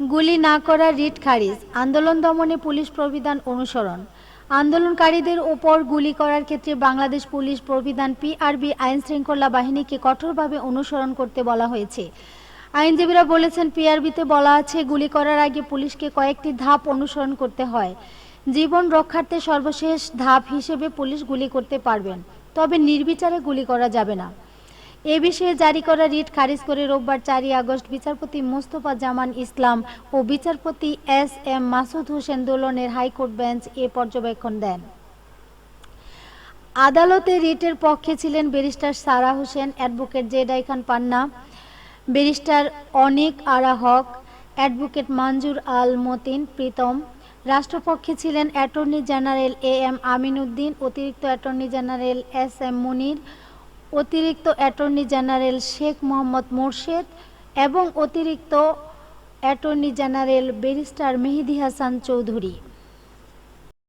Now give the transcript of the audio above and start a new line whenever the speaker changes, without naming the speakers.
গুলি না করা রিট খারিজ, আন্দোলন দমনে পুলিশ প্রবিধান অনুসরণ। আন্দোলনকারীদের ওপর গুলি করার ক্ষেত্রে বাংলাদেশ পুলিশ প্রবিধান পিআরবি আইন শৃঙ্খলা বাহিনীকে কঠোরভাবে অনুসরণ করতে বলা হয়েছে। আইনজীবীরা বলেছেন, পিআরবিতে বলা আছে, গুলি করার আগে পুলিশকে কয়েকটি ধাপ অনুসরণ করতে হয়। জীবন রক্ষার্থে সর্বশেষ ধাপ হিসেবে পুলিশ গুলি করতে পারবেন, তবে নির্বিচারে গুলি করা যাবে না। এ বিষয়ে জারি করা রিট খারিজ করে রোববার চারই আগস্ট বিচারপতি মোস্তফা জামান ইসলাম ও বিচারপতি এস এম মাসুদ হোসেন দোলনের হাইকোর্ট বেঞ্চ এ পর্যবেক্ষণ দেন। আদালতে রিটের পক্ষে ছিলেন barrister Sara Hossain, advocate Z I Khan Panna, barrister Anik Ara Haque, advocate Manzoor Al Matin Preetam, রাষ্ট্রপক্ষে ছিলেন attorney general A M Amin Uddin, অতিরিক্ত attorney general S M Munir অতিরিক্ত অ্যাটর্নি জেনারেল শেখ মোহাম্মদ মোর্শেদ এবং অতিরিক্ত attorney general barrister Mehedi Hasan Chowdhury.